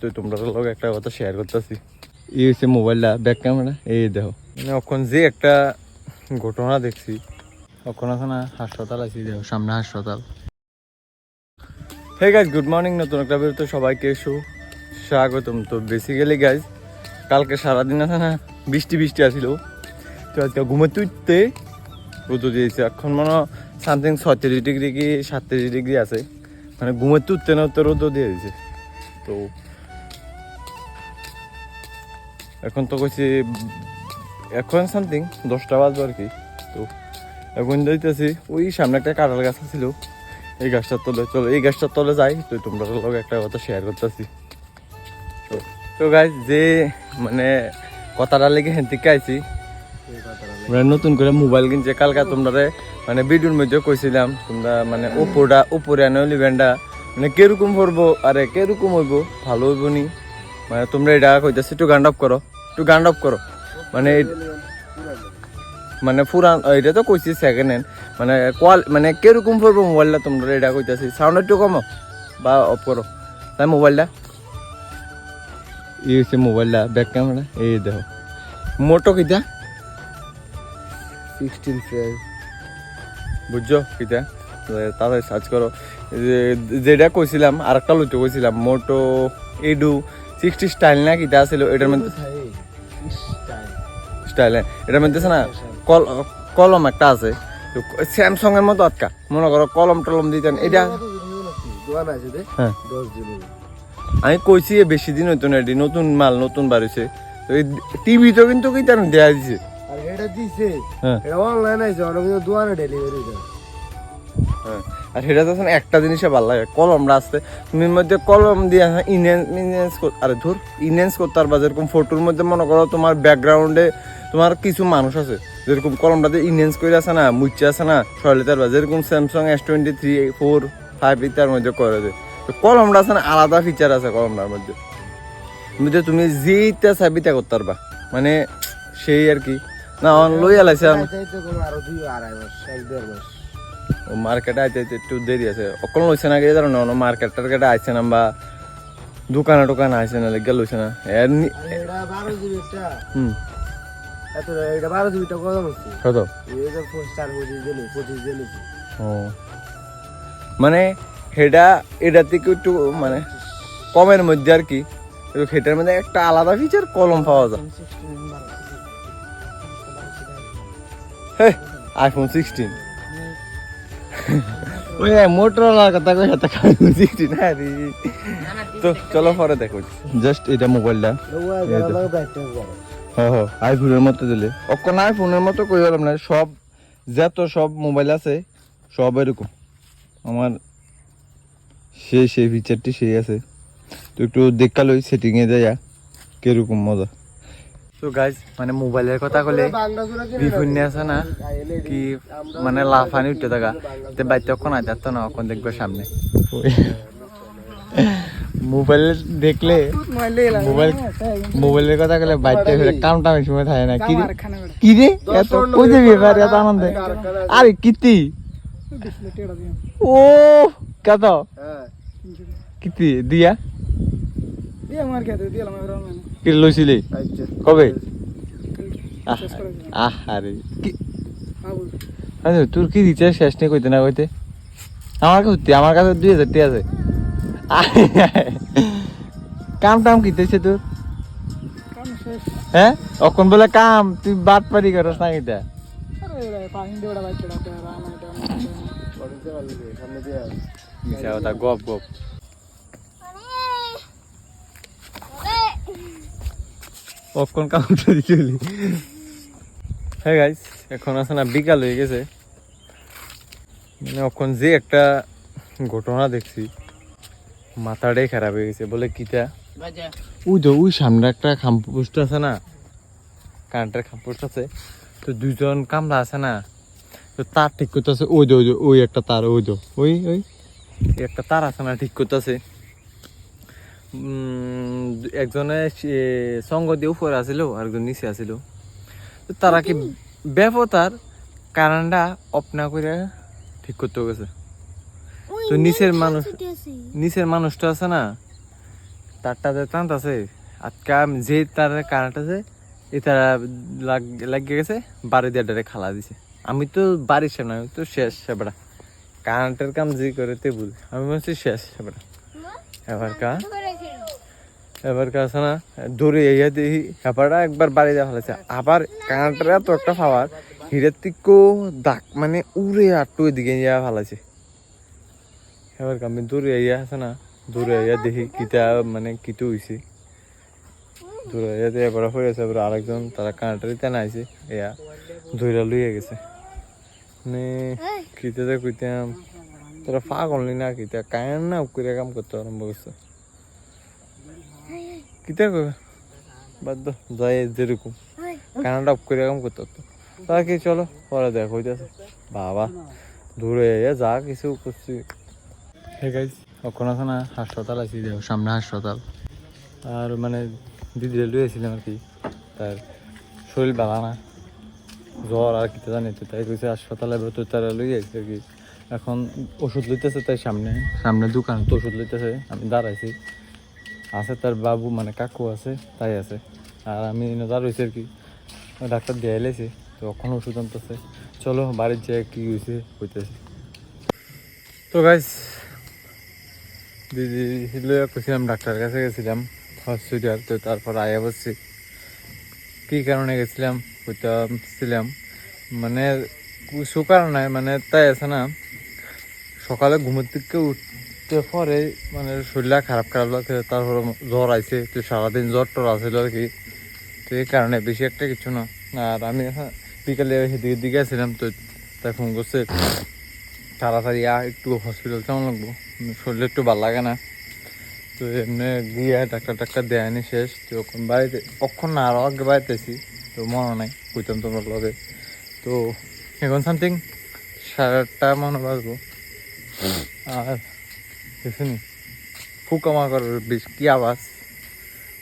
তো তোমরা লোক একটা কথা শেয়ার করতেছি। এই হচ্ছে মোবাইলটা ব্যাক ক্যামেরা এই দেখো। মানে এখন যে একটা ঘটনা দেখছি। এখন আছে না হাসপাতাল আছি দেখো সামনে হাসপাতাল। হে গাইজ গুড মর্নিং নতুন একটা বেরোতে সবাইকে সু স্বাগতম। তো বেসিক্যালি গাইজ কালকে সারাদিন আছে না বৃষ্টি বৃষ্টি আসিল তো আজকে ঘুমাতে উঠতে রোদ দিয়েছে। এখন মনে সামথিং ছত্রিশ ডিগ্রি কি সাতত্রিশ ডিগ্রি আছে। মানে ঘুমাতে উঠতে না উঠতে রোদ দিয়ে দিয়েছে। তো এখন তো কইছি, এখন সামথিং দশটা বাজবে আর কি, তো এখন যাইতেছি। ওই সামনে একটা কাঁঠাল গাছ ছিল, এই গাছটার তলে, চলো, এই গাছটার তলে যাই, তো তোমরা লোক একটা কথা শেয়ার করতেছি। তো গাছ যে মানে কথাটা লেগে হেন থেকে আইছি? আমরা নতুন করে মোবাইল কিনছে, কালকা তোমরা মানে ভিডিওর মধ্যে কইছিলাম, তোমরা মানে ওপোটা ওপরে আনো লিভেনটা মানে কীরকম পড়ব আরে, কীরকম হইব, ভালো হইব নি? মানে তোমরা এটা কইতেছি একটু গান্ড করো একটু গান্ড করো। মানে মানে পুরান এটা তো কইছি সেকেন্ড হ্যান্ড মানে কোয়াল মানে কীরকম পড়ব মোবাইলটা তোমরা এটা কইতাছি? সাউন্ড একটু কমো বা অফ করো। তাই মোবাইলটা এই হচ্ছে মোবাইলটা ব্যাক ক্যামেরা এই দেখো। মোটো কিটা? সিক্সটিন বুঝছ কিটা? তাড়াতাড়ি সার্চ করো। যে- যেটা কইছিলাম আর একটা লইতে কইছিলাম মোটো এডু সিক্সটি স্টাইল না কিটা ছিল এটার মধ্যে স্টাইল এটার মধ্যে না কল কলম একটা আছে। স্যামসং এর মতো আটকা। মনে করো কলম টলম দিতেন এটা হ্যাঁ। আমি কইছি বেশি দিন হইতো না এটি। নতুন মাল নতুন বাড়িছে তো এই টিভিতেও কিন্তু কি তার দেয়া দিছে। আর এটা দিছে। হ্যাঁ। এটা অনলাইন আছে দোকানে ডেলিভারি দেয়। হ্যাঁ। আর সেটা তো একটা জিনিসে ভালো লাগে, কলমটা আসতে তুমি এর মধ্যে কলম দিয়ে ইনহ্যান্স ইনহ্যান্স আরে ধর ইনহ্যান্স করতে পারবা। যেরকম ফটোর মধ্যে মনে করো তোমার ব্যাকগ্রাউন্ডে তোমার কিছু মানুষ আছে। যেরকম কলমটাতে ইনহ্যান্স করে না না যেরকম S twenty three four five ইত্যার মধ্যে করে দেয় তো কলমটা আছে না, আলাদা ফিচার আছে কলমটার মধ্যে। মধ্যে তুমি যেইটা চাবিটা করতে পারবা। মানে সেই আর কি। না লই আলাইছে দুই আড়াই এক দেড় মার্কেটে আইতে একটু দেরি আছে। অকল লইছে না গিয়ে জানো? না মার্কেট টার্কেটে আইছে না বা দোকানে টোকানে আইছে না লেগে লইছে না। এর হুম। কত ও। মানে হেডা এটা থেকে একটু মানে কমের মধ্যে আর কি। সেটার মধ্যে একটা আলাদা ফিচার কলম পাওয়া যায়। IPhone sixteen. ওই মোটরওয়ালার কথা কই সিক্সটিন হ্যাঁ রে। তো চলো পরে দেখো। জাস্ট এটা মোবাইলটা হ্যাঁ হ্যাঁ আইফোনের মতো দিলে। অকন আইফোনের মতো কই বললাম না সব যত সব মোবাইল আছে সব এরকম। আমার সেই সেই ফিচারটি সেই আছে। তো একটু দেখা লই সেটিংয়ে দেয়া কীরকম মজা। তো গাইজ মানে মোবাইলের কথা কলে বিভিন্ন আছে না কি মানে লাফানি উঠতে থাকা। তে বাইতে অক্ষণ আয় যাচ্ছে না অক্ষণ দেখবে সামনে। মোবাইল দেখলে মোবাইল মোবাইলের কথা কলে বাইতে ফেলে কাম টামের সময় থাকে না। কি রে? কি রে? এত কই যাবি এবার এত আনন্দে? আরে কিতি ও কত? হ্যাঁ। কিতি দিয়া? কি লইছিলি আচ্ছা। কবে? আহ আরে কি? আরে তোর কি রিচার্জ শেষ নেই কইতে না কইতে? আমার কাছে আমার কাছে দুই হাজার টি আছে কাম টাম কিতেছে তোর হ্যাঁ অখন বলে কাম তুই বাদ পারি করস না কথা গপ গপ। পপকর্ন কাউন্টার দিছিলি হ্যাঁ গাইস এখন আছে না বিকাল হয়ে গেছে। মানে এখন যে একটা ঘটনা দেখছি মাথাটাই খারাপ হয়ে গেছে। বলে কিটা ওই তো ওই সামনে একটা খাম্পোস্ট আছে না কারেন্টের খাম্পোস্ট আছে। তো দুইজন কামলা আছে না তো তার ঠিক করতেছে ওই যে ওই যে ওই একটা তার ওই তো ওই ওই একটা তার আছে না ঠিক করতেছে। একজনে সে- সঙ্গ দিয়ে উপরে আসিল আর একজন নিচে আসিল। তো তারা কি ব্যাপতার কারেন্টটা অফ না করে ঠিক করতে গেছে। তো নিচের মানুষ নিচের মানুষটা আছে না তারটা যে টান আছে আজকে যে তার কারেন্ট আছে এই তারা লাগিয়ে গেছে বাড়ি দিয়ে ডারে খালা দিছে। আমি তো বাড়ির সামনে আমি তো শেষ সেবড়া কারেন্টের কাম যে করে তে বুঝ আমি বলছি শেষ সেবড়া এবার কা এবার কাছে না দূরে ইয়া দেখি হেপাটা একবার বাড়ি দেওয়া ফেলেছে আবার কারেন্টের এত একটা পাওয়ার হিরের তিকো দাগ মানে উড়ে আটটু এদিকে ইয়া ফেলাছে এবার আমি দূরে ইয়া আছে না দূরে ইয়া দেখি কিতা মানে কিতো হইছে। দূরে ইয়া দিয়ে এবার হয়ে গেছে এবার আরেকজন তারা কারেন্টের তেনা আইছে ইয়া ধইরা লইয়া গেছে। মানে কিতা যে কইতাম তোরা পাগল নি না কিতা কায়ন না করে কাম করতে আরম্ভ করছে। কিতা কবে বাদ যাই যেরকম কানাডা অফ করে কাম করতে হতো তা। কি চলো, পরে দেখ হইতেছে। বাবা, দূরে যা কিছু করছি। ঠিক আছে কখন আছে না, হাসপাতাল আছি দেখো সামনে হাসপাতাল। আর মানে দিদি লুয়েছিলাম আর কি। তার শরীর ভালো না। জ্বর আর কিছু জানি, তো তাই কইছে হাসপাতালে তো তারা লই আইছে আর কি। এখন ওষুধ লইতেছে তাই সামনে। সামনে দোকান তো ওষুধ লইতেছে, আমি দাঁড়াইছি। আছে, তার বাবু মানে কাকু আছে, তাই আছে। আর আমি নজর রয়েছে আর কি। ডাক্তার দিয়ে তো এখন ওষুধ আনতেছে। চলো, বাড়ির যে কি হয়েছে হইতেছে তো গাইস দিদি লইয়া কইছিলাম ডাক্তার কাছে গেছিলাম হসপিটাল তো তারপর আয়া বসছি। কি কারণে গেছিলাম কইতাম মানে কিছু কারণে মানে তাই আছে না, সকালে ঘুমের থেকে উঠতে পরে মানে শরীরটা খারাপ খারাপ লাগছে তারপর জ্বর আইছে, তো সারাদিন জ্বর টর আছিল আর কি তো এই কারণে বেশি একটা কিছু না। আর আমি এখন বিকালে সেদিকে দিকে আসছিলাম তো তাই ফোন করছে তাড়াতাড়ি একটু হসপিটাল কেমন লাগবো। শরীরে একটু ভালো লাগে না। তো এমনি গিয়ে ডাক্তার টাক্তার দেয়নি শেষ। তো ওখান বাড়িতে, কখন না আরও আগে বাড়িতে আছি তো মনে নাই, কইতাম তোমার লগে। তো এখন সামথিং সাড়ে আটটা মনে বাজবো আর ফুকামা করার বেশ কি আওয়াজ?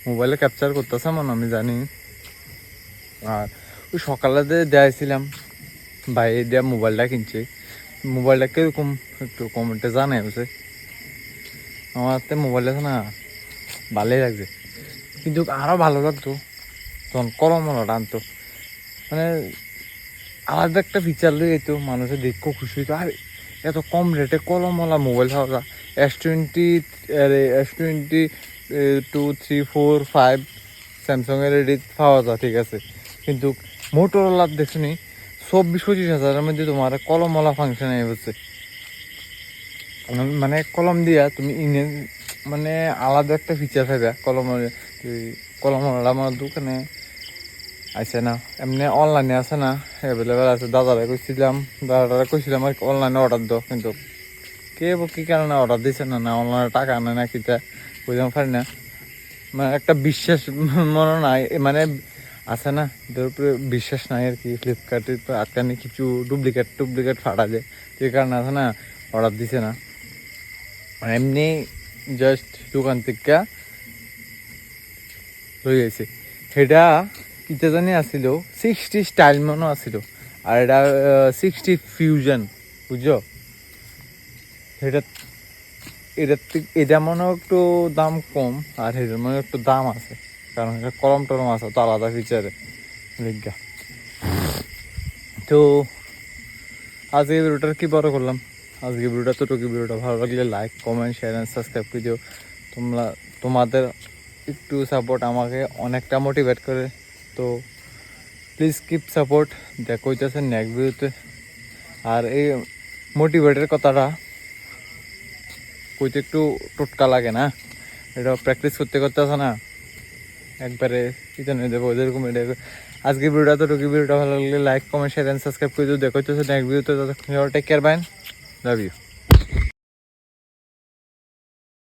মোবাইলে ক্যাপচার করতেছে মনে আমি জানি। আর ওই সকালে দিয়ে দেয়াইছিলাম ভাই দেয়া মোবাইলটা কিনছে। মোবাইলটা কীরকম একটু কমেন্টে জানাই হচ্ছে আমার তো মোবাইলটা না ভালোই লাগছে। কিন্তু আরও ভালো লাগতো, তখন কলমলাটা আনতো মানে আলাদা একটা ফিচার লই যেত মানুষের দেখো খুশি হইতো। আর, এত কম রেটে কলমওয়ালা মোবাইল পাওয়া যায়। S twenty S twenty two three four five স্যামসংয়ের ready পাওয়া যায়, ঠিক আছে? কিন্তু মোটরওয়ালার দেখুনি চব্বিশ, পঁচিশ হাজারের মধ্যে তোমার কলমওয়ালা ফাংশন এই হচ্ছে। মানে কলম দিয়া তুমি ইনে মানে আলাদা একটা ফিচার পাইবা, কলম কলমওয়ালা আমার দোকানে। আছে না, এমনি অনলাইনে আছে না অ্যাভেলেবেল আছে। দাদারা কইছিলাম দাদারা কইছিলাম আর অনলাইনে অর্ডার দাও, কিন্তু কে কি কারণে অর্ডার দিছে না না অনলাইনে টাকা আনে না কিটা, বুঝতে পারি না। মানে একটা বিশ্বাস মনে নাই মানে আছে না এটার উপরে বিশ্বাস নাই আর কি ফ্লিপকার্টে তো আটকানি কিছু ডুপ্লিকেট টুপ্লিকেট ফাটা যায়। তো কারণে আছে না অর্ডার দিছে না। মানে এমনি জাস্ট দোকান থেকে লই আইছে। সেটা কিটা জানি আছিল সিক্সটি স্টাইল মনে আছিল আর এটা সিক্সটি ফিউজন বুঝছ? সেটা এটার থেকে এটা মনে একটু দাম কম, আর এটার মনে একটু দাম আছে। কারণ এটা কলম টলম আছে, তো আলাদা ফিচারে বিজ্ঞা তো আজকে ভিডিওটার কি বড় করলাম? আজকে ভিডিওটা তো টুকি ভিডিওটা ভালো লাগলে like comment share and subscribe করে দিও। তোমরা, তোমাদের একটু সাপোর্ট আমাকে অনেকটা মোটিভেট করে। তো প্লিজ কিপ সাপোর্ট দেখো হইতেছে নেক্সট ভিডিওতে আর এই মোটিভেটের কথাটা কইতে একটু টোটকা লাগে না। এটা প্র্যাকটিস করতে করতে আছে না। একবারে নিয়ে দেবো, যেরকম এটা আজকে ভিডিওটা তো টুকি ভিডিওটা ভালো লাগলে like comment share and subscribe করে দিও। দেখো তো। নেক্সট ভিডিওতে take care bye love you